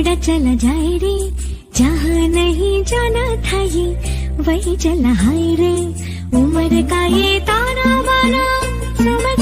उड़ा चला जाए रे। जहाँ नहीं जाना था ये वही चला हाय रे। उम्र का ये ताना बाना समझ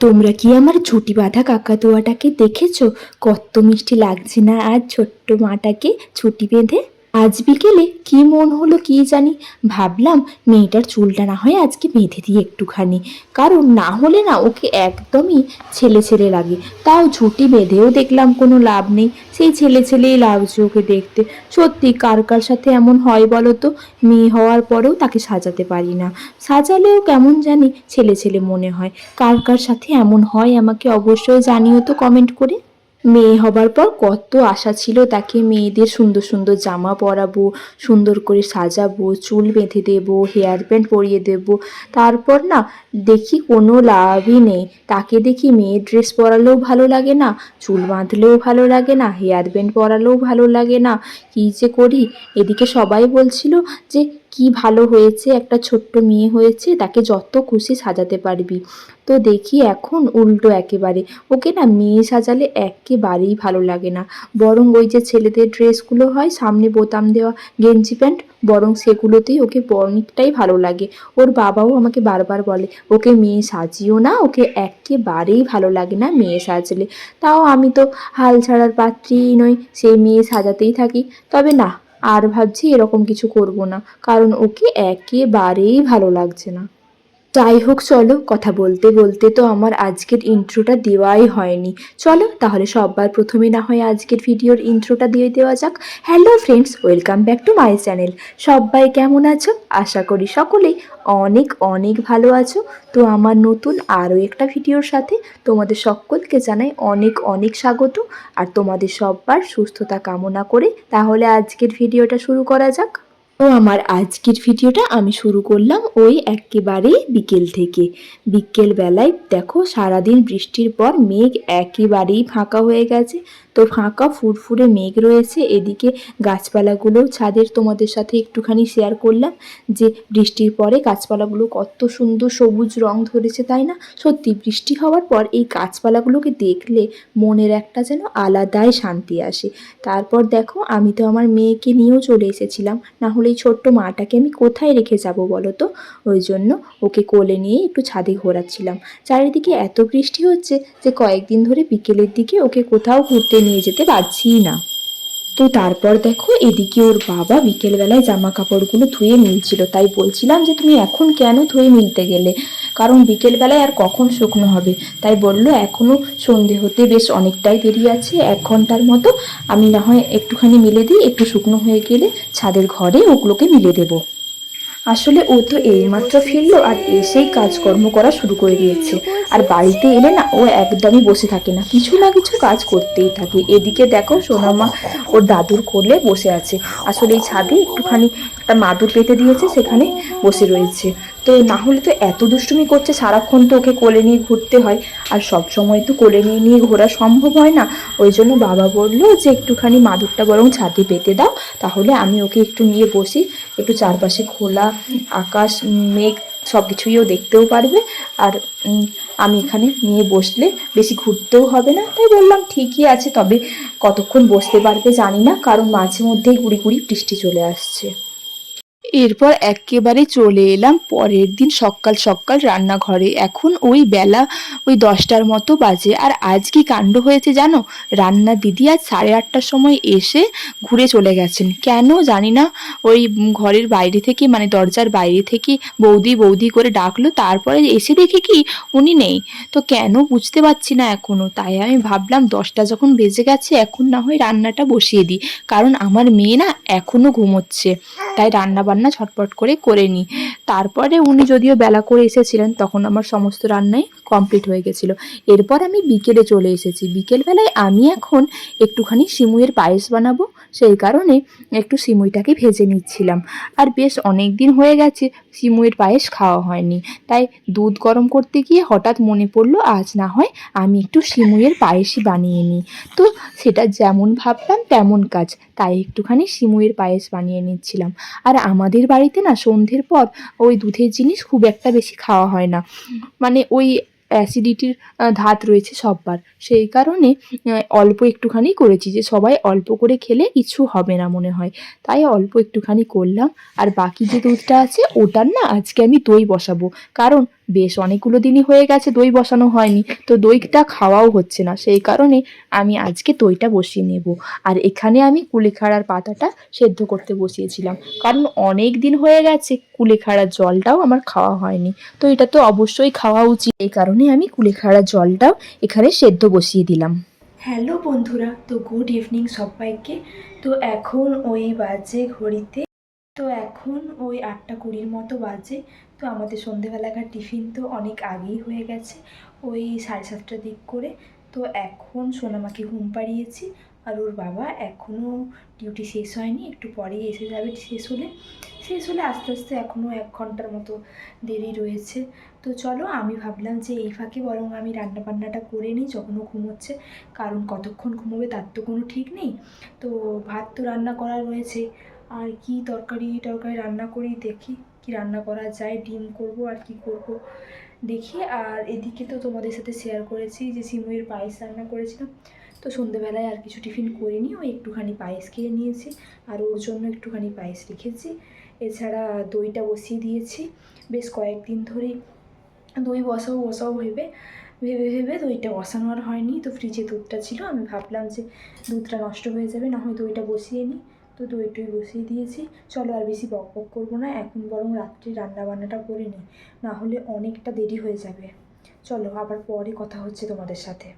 তোমরা কি আমার ঝুটি বাঁধা কাকাতুয়াটাকে দেখেছ? কত মিষ্টি লাগছে না আর ছোট্ট মাটাকে ছুটি বেঁধে? আজ বিকেলে কি মন হলো কি জানি। ভাবলাম মেয়েটার চুলটা না হয় আজকে বেঁধে দিই একটুখানি। কারণ না হলে না ওকে একদমই ছেলে ছেলে লাগে। তাও ঝুটি বেঁধেও দেখলাম কোনো লাভ নেই। সেই ছেলে ছেলেই লাগছে ওকে দেখতে। সত্যি কার কার সাথে এমন হয় বলো তো? মেয়ে হওয়ার পরেও তাকে সাজাতে পারি না। সাজালেও কেমন জানি ছেলে ছেলে মনে হয়। কার কার সাথে এমন হয় আমাকে অবশ্যই জানিও তো কমেন্ট করে। মেয়ে হবার পর কত আশা ছিল তাকে মেয়েদের সুন্দর সুন্দর জামা পরাবো, সুন্দর করে সাজাবো, চুল বেঁধে দেবো হেয়ার ব্যান্ড পরিয়ে দেবো। তারপর না দেখি কোনো লাভই নেই। তাকে দেখি মেয়ের ড্রেস পরালেও ভালো লাগে না, চুল বাঁধলেও ভালো লাগে না হেয়ার ব্যান্ড পরালেও ভালো লাগে না। কী যে করি? এদিকে সবাই বলছিল যে, কি ভালো হয়েছে, একটা ছোট্ট মেয়ে হয়েছে, তাকে যত খুশি সাজাতে পারবি। তো দেখি এখন উল্টো একেবারে। ওকে না মেয়ে সাজালে একেবারেই ভালো লাগে না। বরং ওই যে ছেলেদের ড্রেসগুলো হয়, সামনে বোতাম দেওয়া, গেঞ্জি প্যান্ট, বরং সেগুলোতেই ওকে অনেকটাই ভালো লাগে। ওর বাবাও আমাকে বারবার বলে, ওকে মেয়ে সাজিও না, ওকে একেবারেই ভালো লাগে না মেয়ে সাজলে। তাও আমি তো হাল ছাড়ার পাত্রীই নই, সেই মেয়ে সাজাতেই থাকি। তবে না, আর ভাবছি এরকম কিছু করব না, কারণ ওকে একেবারেই ভালো লাগছে না। যাই হোক, চলো কথা বলতে বলতে তো আমার আজকের ইন্ট্রোটা দেওয়াই হয়নি। চলো তাহলে সববার প্রথমে না হয় আজকের ভিডিওর ইন্ট্রোটা দিয়ে দেওয়া যাক। Hello friends welcome back to my channel সবাই কেমন আছো? আশা করি সকলেই অনেক অনেক ভালো আছো। তো আমার নতুন আরও একটা ভিডিওর সাথে তোমাদের সকলকে জানাই অনেক অনেক স্বাগত। আর তোমাদের সবার সুস্থতা কামনা করে তাহলে আজকের ভিডিওটা শুরু করা যাক। তো আমার আজকের ভিডিওটা আমি শুরু করলাম ওই একেবারে বিকেল থেকে। বিকেল বেলায় দেখো সারাদিন বৃষ্টির পর মেঘ একেবারেই ফাঁকা হয়ে গেছে। তো ফাঁকা ফুরফুরে মেঘ রয়েছে। এদিকে গাছপালাগুলো ছাদের তোমাদের সাথে একটুখানি শেয়ার করলাম যে বৃষ্টির পরে গাছপালাগুলো কত সুন্দর সবুজ রং ধরেছে, তাই না? সত্যি বৃষ্টি হওয়ার পর এই গাছপালাগুলোকে দেখলে মনের একটা যেন আলাদাই শান্তি আসে। তারপর দেখো, আমি তো আমার মেয়েকে নিয়েও চলে এসেছিলাম। না হলে এই ছোট্ট মাটাকে আমি কোথায় রেখে যাব বলো তো? ওই জন্য ওকে কোলে নিয়ে একটু ছাদে ঘোরাচ্ছিলাম। চারিদিকে এত বৃষ্টি হচ্ছে যে কয়েকদিন ধরে বিকেলের দিকে ওকে কোথাও ঘুরতে নিয়ে যেতে পারছিই না। তো তারপর দেখো এদিকে ওর বাবা বিকেলবেলায় জামা কাপড়গুলো ধুয়ে মিলছিল। তাই বলছিলাম যে তুমি এখন কেন ধুয়ে মিলতে গেলে? কারণ বিকেলবেলায় আর কখন শুকনো হবে? তাই বলল, এখনও সন্ধে হতে বেশ অনেকটাই দেরি আছে, এক ঘণ্টার মতো। আমি না হয় একটুখানি মিলে দিই, একটু শুকনো হয়ে গেলে ছাদের ঘরে ওগুলোকে মিলে দেবো। আসলে ও তো এইমাত্র ফিরলো আর এসেই কাজকর্ম করা শুরু করে দিয়েছে। আর বাড়িতে এলে না, ও একদমই বসে থাকে না। কিছু না কিছু কাজ করতেই থাকে। এদিকে দেখো সোনামা ওর দাদুর কোলে বসে আছে। আসলে এই ছাদে একটুখানি একটা মাদুর পেতে দিয়েছে, সেখানে বসে রয়েছে। তো না হলে তো এত দুষ্টুমি করছে সারাক্ষণ তো ওকে কোলে নিয়ে ঘুরতে হয়। আর সব সময় তো কোলে নিয়ে নিয়ে ঘোরা সম্ভব হয় না। ওই জন্য বাবা বলল যে একটুখানি মাদুরটা বরং ছাদে পেতে দাও, তাহলে আমি ওকে একটু নিয়ে বসি। একটু চারপাশে খোলা আকাশ মেঘ সব কিছুইও দেখতেও পারবে। আর আমি এখানে নিয়ে বসলে বেশি ঘুরতেও হবে না। তাই বললাম ঠিকই আছে, তবে কতক্ষণ বসতে পারবে জানি না, কারণ মাঝে মধ্যেই গুড়ি গুড়ি বৃষ্টি চলে আসছে। এরপর একেবারে চলে এলাম পরের দিন সকাল সকাল রান্নাঘরে। এখন ওই বেলা ওই দশটার মতো বাজে। আর আজ কি কাণ্ড হয়েছে জানো? রান্না দিদি আজ সাড়ে আটটার সময় এসে ঘুরে চলে গেছেন। কেন জানি না, ওই ঘরের বাইরে থেকে মানে দরজার বাইরে থেকে বৌদি বৌদি করে ডাকলো। তারপরে এসে দেখে কি উনি নেই। তো কেন বুঝতে পারছি না এখনও। তাই আমি ভাবলাম দশটা যখন বেজে গেছে, এখন না হয় রান্নাটা বসিয়ে দিই। কারণ আমার মেয়ে না এখনও ঘুমোচ্ছে। তাই রান্না বান্না ঝটপট করে করে নিই। তারপরে উনি যদিও বেলা করে এসেছিলেন, তখন আমার সমস্ত রান্নাই কমপ্লিট হয়ে গেছিল। এরপর আমি বিকেলে চলে এসেছি। বিকেলবেলায় আমি এখন একটুখানি সিমুইয়ের পায়েস বানাবো, সেই কারণে একটু সিমুইটাকে ভেজে নিচ্ছিলাম। আর বেশ অনেক দিন হয়ে গেছে, সিমুইয়ের পায়েস খাওয়া হয়নি। তাই দুধ গরম করতে গিয়ে হঠাৎ মনে পড়ল, আজ না হয় আমি একটু সিমুইয়ের পায়েসই বানিয়ে নিই। তো সেটা যেমন ভাবলাম, তেমন কাজ। তাই একটুখানি সিমুইয়ের পায়েস বানিয়ে নিচ্ছিলাম। আর আমাদের বাড়িতে না সন্ধ্যের পর ওই দুধের জিনিস খুব একটা বেশি খাওয়া হয় না। মানে ওই অ্যাসিডিটির ধাত রয়েছে সববার। সেই কারণে অল্প একটুখানি করেছি যে সবাই অল্প করে খেলে কিছু হবে না মনে হয়। তাই অল্প একটুখানি করলাম। আর বাকি যে দুধটা আছে ওটার না আজকে আমি দই বসাবো। কারণ বেশ অনেকগুলো দিনই হয়ে গেছে, দই বসানো হয়নি। তো দইটা খাওয়াও হচ্ছে না। সেই কারণে আমি আজকে দইটা বসিয়ে নেব। আর এখানে আমি কুলেখাড়ার পাতাটা সেদ্ধ করতে বসিয়েছিলাম। কারণ অনেক দিন হয়ে গেছে কুলেখাড়ার জলটাও আমার খাওয়া হয়নি। তো এটা তো অবশ্যই খাওয়া উচিত। এই কারণে আমি কুলেখাড়ার জলটাও এখানে সেদ্ধ বসিয়ে দিলাম। হ্যালো বন্ধুরা, তো গুড ইভিনিং সবাইকে। তো এখন ওই বাজে ঘড়িতে তো এখন ওই আটটা কুড়ির মতো বাজে। তো আমাদের সন্ধেবেলাকার টিফিন তো অনেক আগেই হয়ে গেছে, ওই সাড়ে সাতটার দিক করে। তো এখন সোনামাকে ঘুম পাড়িয়েছি আর ওর বাবা এখনও ডিউটি শেষ হয়নি, একটু পরেই এসে যাবে শেষ হলে। শেষ হলে আস্তে আস্তে এখনও এক ঘণ্টার মতো দেরি রয়েছে। তো চলো, আমি ভাবলাম যে এই ফাঁকে বরং আমি রান্না বান্নাটা করে নিই যখনও ঘুমোচ্ছে। কারণ কতক্ষণ ঘুমোবে তার তো কোনো ঠিক নেই। তো ভাত তো রান্না করা রয়েছে। আর কি তরকারি টরকারি রান্না করি দেখি কি রান্না করা যায়, ডিম করব আর কি করব দেখি। আর এদিকে তো তোমাদের সাথে শেয়ার করেছি যে সিমুইয়ের পায়েস রান্না করেছিলাম। তো সন্ধেবেলায় আর কিছু টিফিন করিনি, ওই একটুখানি পায়েস খেয়ে নিয়েছি আর ওর জন্য একটুখানি পায়েস রেখেছি। এছাড়া দইটা বসিয়ে দিয়েছি, বেশ কয়েকদিন ধরেই। দই বসাও বসাও ভেবে ভেবে ভেবে দইটা বসানো আর হয়নি। তো ফ্রিজে দুধটা ছিল, আমি ভাবলাম যে দুধটা নষ্ট হয়ে যাবে, না হয় দইটা বসিয়ে নিই। তো দই টই বসিয়ে দিয়েছি। চলো আর বেশি বক বক করব না, এখন বরং রাত্রি রান্নাবান্নাটা করে নিই না হলে অনেকটা দেরি হয়ে যাবে। চলো আবার পরে কথা হচ্ছে তোমাদের সাথে।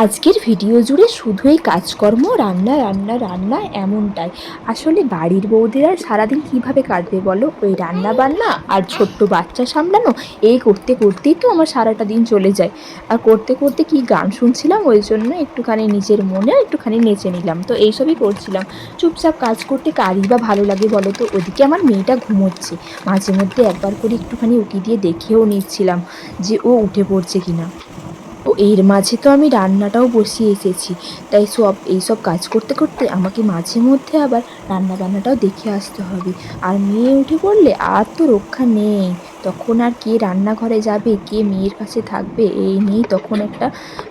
আজকের ভিডিও জুড়ে শুধুই কাজকর্ম, রান্না রান্না রান্না এমনটাই। আসলে বাড়ির বৌদের সারাদিন কীভাবে কাটবে বলো? ওই রান্না বান্না আর ছোট্ট বাচ্চা সামলানো, এই করতে করতেই তো আমার সারাটা দিন চলে যায়। আর করতে করতে কি গান শুনছিলাম, ওই জন্য একটুখানি নিজের মনে একটুখানি নেচে নিলাম। তো এইসবই করছিলাম। চুপচাপ কাজ করতে কারই বা ভালো লাগে বলো তো? ওদিকে আমার মেয়েটা ঘুমোচ্ছে। মাঝে মধ্যে একবার করে একটুখানি উকি দিয়ে দেখেও নিচ্ছিলাম যে ও উঠে পড়ছে কিনা। তো এর মাঝে তো আমি রান্নাটাও বসিয়ে এসেছি। তাই সব এইসব কাজ করতে করতে আমাকে মাঝে মধ্যে আবার রান্না বান্নাটাও দেখে আসতে হবে। আর মেয়ে উঠে পড়লে আর তো রক্ষা নেই। তখন আর কে রান্নাঘরে যাবে, কে মেয়ের কাছে থাকবে, এই নিয়েই তখন একটা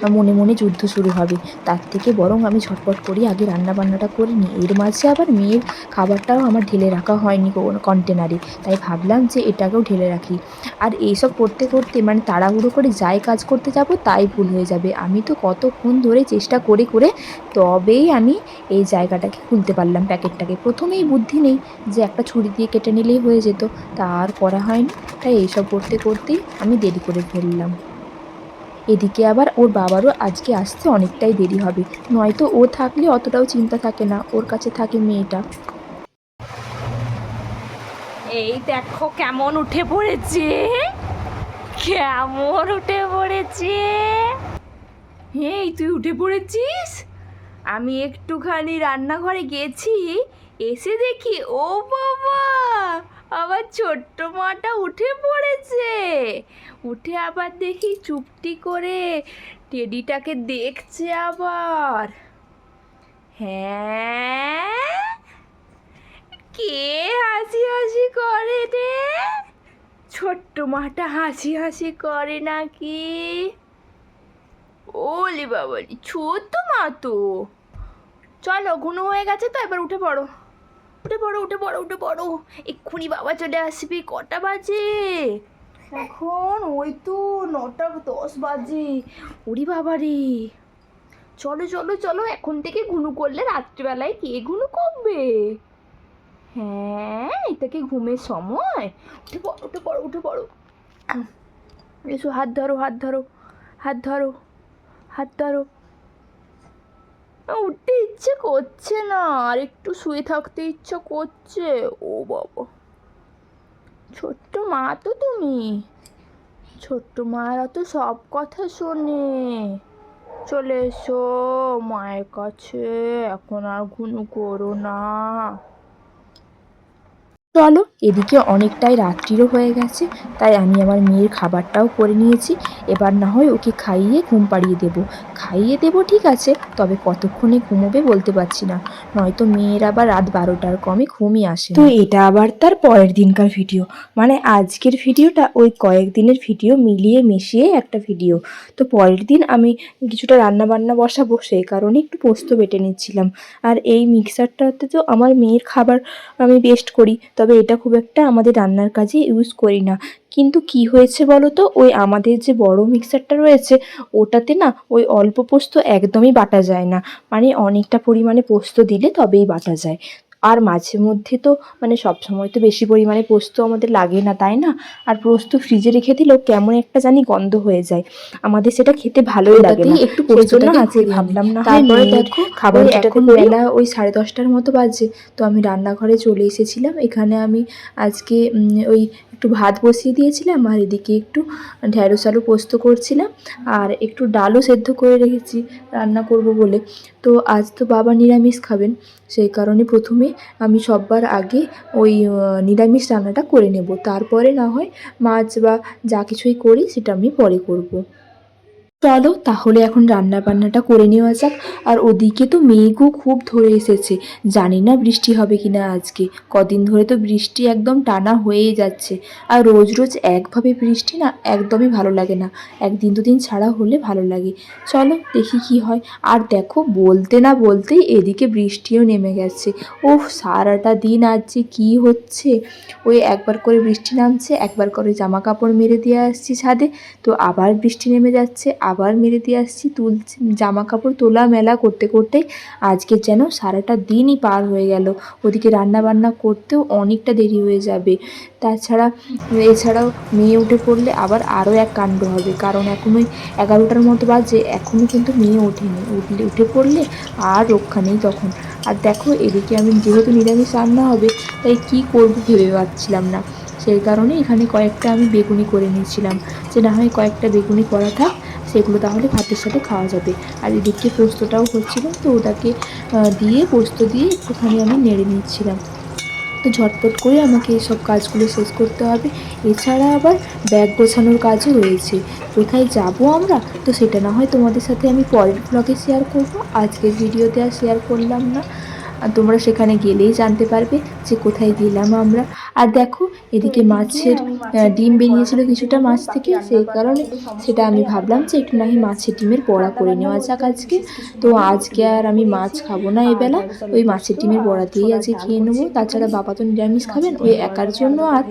মনে মনে যুদ্ধ শুরু হবে। তার থেকে বরং আমি ঝটপট করি আগে রান্না বান্নাটা করে নিই। এর মাঝে আবার মেয়ের খাবারটাও আমার ঢেলে রাখা হয়নি কোনো কন্টেনারে তাই ভাবলাম যে এটাকেও ঢেলে রাখি। আর এইসব করতে করতে মানে তাড়াহুড়ো করে যাই কাজ করতে যাব, তাই ভুল হয়ে যাবে। আমি তো কতক্ষণ ধরে চেষ্টা করে করে তবেই আমি এই জায়গাটাকে খুলতে পারলাম প্যাকেটটাকে। প্রথমেই বুদ্ধি নেই যে একটা ছুরি দিয়ে কেটে নিলেই হয়ে যেত। তা আর করা হয়নি। তাই এইসব করতে করতেই আমি দেরি করে ফেললাম। এদিকে আবার ওর বাবারও আজকে আসতে অনেকটাই দেরি হবে। নয়তো ও থাকলে অতটাও চিন্তা থাকে না, ওর কাছে থাকে মেয়েটা। এই দেখো কেমন উঠে পড়েছে। কেমন উঠে পড়েছে। এই, তুই উঠে পড়েছিস? আমি একটুখানি রান্নাঘরে গেছি, এসে দেখি, ও বাবা! আবার ছোট্ট মাটা উঠে পড়েছে। উঠে আবার দেখি চুপটি করে টেডিটাকে দেখছে আবার। হ্যাঁ? কে হাসি হাসি করে রে? ছোট্ট মাটা হাসি হাসি করে নাকি? ওলে বাবালি ছোট্ট মা তো। চলো ঘুনো হয়ে গেছে তো, এবার উঠে পড়ো। উঠে পড়ো উঠে পড়ো উঠে পড়ো। এক্ষুনি বাবা চলে আসবি কটা বাজে? এখন ওই তো নটা দশ বাজে। ওরি বাবা রে। চলো চলো চলো এখন থেকে ঘুনু করলে রাত্রিবেলায় কে ঘুনু করবে? হ্যাঁ এটাকে ঘুমের সময়। উঠে পড়ো উঠে পড়ো উঠে পড়ো। এসো হাত ধরো হাত ধরো হাত ধরো হাত ধরো। উঠতে ইচ্ছে করছে না। আর একটু শুয়ে থাকতে ইচ্ছে করছে। ও বাবা। ছোট্ট মা তো তুমি। ছোট্ট মায়েরা তো সব কথা শোনে। চলে এসো মায়ের কাছে। এখন আর ঘুনু করো না। চলো, এদিকে অনেকটাই রাত্রিরও হয়ে গেছে, তাই আমি আমার মেয়ের খাবারটাও করে নিয়েছি। এবার না হয় ওকে খাইয়ে ঘুম পাড়িয়ে দেব। খাইয়ে দেব ঠিক আছে, তবে কতক্ষণে ঘুমোবে বলতে পারছি না। নয়তো মেয়ের আবার রাত বারোটার কমে ঘুমই আসে তো এটা আবার তার পরের দিনকার ভিডিও। মানে আজকের ভিডিওটা ওই কয়েকদিনের ভিডিও মিলিয়ে মিশিয়ে একটা ভিডিও। তো পরের দিন আমি কিছুটা রান্না বান্না বসাবো সেই কারণে একটু পোস্ত বেটে নিচ্ছিলাম। আর এই মিক্সারটাতে তো আমার মেয়ের খাবার আমি বেস্ট করি তবে এটা খুব একটা আমাদের রান্নার কাজে ইউজ করি না। কিন্তু কি হয়েছে বলো তো ওই আমাদের যে বড় মিক্সারটা রয়েছে, ওটাতে না ওই অল্প পোস্ত একদমই বাটা যায় না। মানে অনেকটা পরিমাণে পোস্ত দিলে তবেই বাটা যায়। আর মাঝে মধ্যে তো মানে সব সময় তো বেশি পরিমাণে পোস্ত আমাদের লাগে না তাই না? আর পোস্ত ফ্রিজে রেখে দিলেও কেমন একটা জানি গন্ধ হয়ে যায়। আমাদের সেটা খেতে ভালোই লাগে না। একটু পোস্তটা আজকে ভাবলাম না তারপরে দেখো খাবার এখন বেলা ওই সাড়ে দশটার মতো বাজে। তো আমি রান্নাঘরে চলে এসেছিলাম। এখানে আমি আজকে ওই একটু ভাত বসিয়ে দিয়েছিলাম আর এদিকে একটু ঢ্যাঁড়স আলু পোস্ত করছিলাম আর একটু ডালও সেদ্ধ করে রেখেছি রান্না করব বলে। তো আজ তো বাবা নিরামিষ খাবেন সেই কারণে প্রথমে আমি সববার আগে ওই নিরামিষ রান্নাটা করে নেব তারপরে না হয় মাছ বা যা কিছুই করি সেটা আমি পরে করব। চলো তাহলে এখন রান্না বান্নাটা করে নেওয়া যাক। আর ওদিকে তো মেঘও খুব ধরে এসেছে। জানি না বৃষ্টি হবে কি না আজকে। কদিন ধরে তো বৃষ্টি একদম টানা হয়েই যাচ্ছে। আর রোজ রোজ একভাবে বৃষ্টি না একদমই ভালো লাগে না। একদিন দুদিন ছাড়া হলে ভালো লাগে। চলো দেখি কি হয়। আর দেখো, বলতে না বলতেই এদিকে বৃষ্টিও নেমে গেছে। ওহ সারাটা দিন আজ যে কী হচ্ছে? ওই একবার করে বৃষ্টি নামছে, একবার করে জামা কাপড় মেরে দিয়ে আসছি ছাদে। তো আবার বৃষ্টি নেমে যাচ্ছে আবার মেরে দিয়ে আসছি তুলছি জামা কাপড় তোলা মেলা করতে করতে আজকে যেন সারাটা দিনই পার হয়ে গেল। ওদিকে রান্না বান্না করতেও অনেকটা দেরি হয়ে যাবে। তাছাড়া এছাড়াও মেয়ে উঠে পড়লে আবার আরও এক কাণ্ড হবে, কারণ এখন ওই এগারোটার মতো বাজে, এখনও কিন্তু মেয়ে ওঠেনি। উঠলে, উঠে পড়লে আর রক্ষা নেই তখন। আর দেখো, এদিকে আমি যেহেতু নিরামিষ রান্না হবে, তাই কি করব ভেবে পাচ্ছিলাম না। সেই কারণে এখানে কয়েকটা আমি বেগুনি করে নিয়েছিলাম। যে না হয় কয়েকটা বেগুনি করা থাক সেগুলো তাহলে ভাতের সাথে খাওয়া যাবে। আর এদিকে পোস্তটাও হচ্ছিল, তো ওটাকে দিয়ে পোস্ত দিয়ে একটুখানি আমি নেড়ে নিচ্ছিলাম। তো ঝটপট করে আমাকে এইসব কাজগুলো শেষ করতে হবে। এছাড়া আবার ব্যাগ গোছানোর কাজও রয়েছে। কোথায় যাব আমরা? তো সেটা না হয় তোমাদের সাথে আমি পরের ব্লগে শেয়ার করব। আজকের ভিডিওতে আর শেয়ার করলাম না। তোমরা সেখানে গেলেই জানতে পারবে যে কোথায় গেলাম আমরা। আর দেখো এদিকে মাছের ডিম বেরিয়েছিল কিছুটা মাছ থেকে সেই কারণে সেটা আমি ভাবলাম যে একটু নাহি মাছের ডিমের বড়া করে নেওয়া যাক আজকে। তো আজকে আর আমি মাছ খাব না এবেলা ওই মাছের ডিমের বড়া দিয়েই আজকে খেয়ে নেব। তাছাড়া বাবা তো নিরামিষ খাবেন ওই একার জন্য আর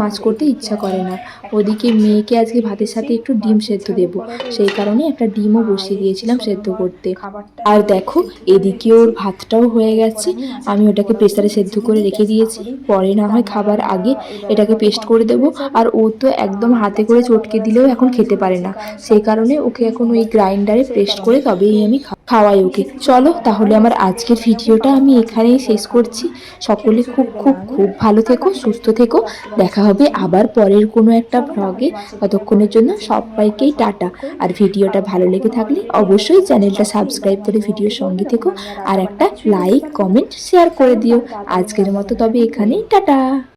মাছ করতে ইচ্ছা করে না। ওদিকে মেয়েকে আজকে ভাতের সাথে একটু ডিম সেদ্ধ দেব। সেই কারণে একটা ডিমও বসিয়ে দিয়েছিলাম সেদ্ধ করতে। আর দেখো এদিকে ওর ভাতটাও হয়ে গেছে। আমি ওটাকে প্রেসারে সেদ্ধ করে রেখে দিয়েছি পরে না হয় খাবার আগে এটাকে পেস্ট করে দেব। আর ও তো একদম হাতে করে চটকে দিলেও এখন খেতে পারে না। সেই কারণে ওকে এখন ওই গ্রাইন্ডারে পেস্ট করে তবেই আমি খা- খাওয়াই ওকে। চলো, তাহলে আমার আজকের ভিডিওটা আমি এখানেই শেষ করছি। সকলে খুব খুব খুব ভালো থেকো, সুস্থ থেকো। দেখা হবে আবার পরের কোনো একটা ব্লগে ততক্ষণের জন্য সবাইকেই টাটা। আর ভিডিওটা ভালো লেগে থাকলে অবশ্যই চ্যানেলটা সাবস্ক্রাইব করে ভিডিওর সঙ্গে থেকো। আর একটা লাইক কমেন্ট শেয়ার করে দিও। আজকের মতো তবে এখানেই, টাটা!